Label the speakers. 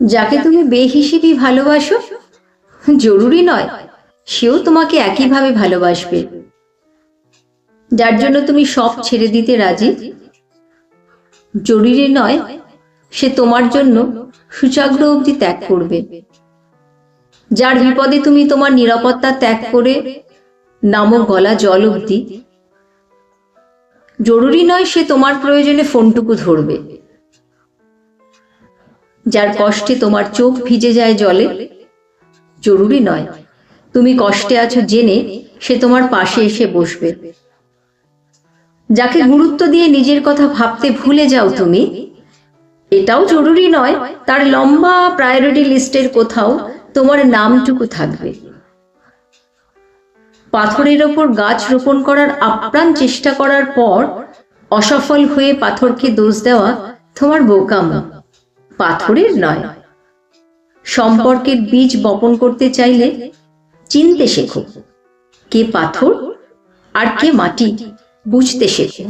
Speaker 1: যাকে তুমি বেহিসেবি ভালোবাসো, জরুরি নয়, সেও তোমাকে একইভাবে ভালোবাসবে। যার জন্য তুমি সব ছেড়ে দিতে রাজি। জরুরি নয়, সে তোমার জন্য সুচাগ্র অবধি ত্যাগ করবে। যার বিপদে তুমি তোমার নিরাপত্তা ত্যাগ করে নামো গলা জল অবধি। জরুরি নয়, সে তোমার প্রয়োজনে ফোনটুকু ধরবে। যার কষ্টে তোমার চোখ ভিজে যায় জলে? জরুরি নয়। তুমি কষ্টে আছো জেনে সে তোমার পাশে এসে বসবে। যাকে গুরুত্ব দিয়ে নিজের কথা ভাবতে ভুলে যাও তুমি এটাও জরুরি নয় তার লম্বা প্রায়োরিটি লিস্টের কোথাও তোমার নামটুকু থাকবে। পাথরের ওপর গাছ রোপণ করার আপ্রাণ চেষ্টা করার পর অসফল হয়ে পাথরকে দোষ দেওয়া তোমার বোকামো। পাথরের নয়। সম্পর্কের বীজ বপন করতে চাইলে চিনতে শেখো। কে পাথর আর কে মাটি বুঝতে শেখো।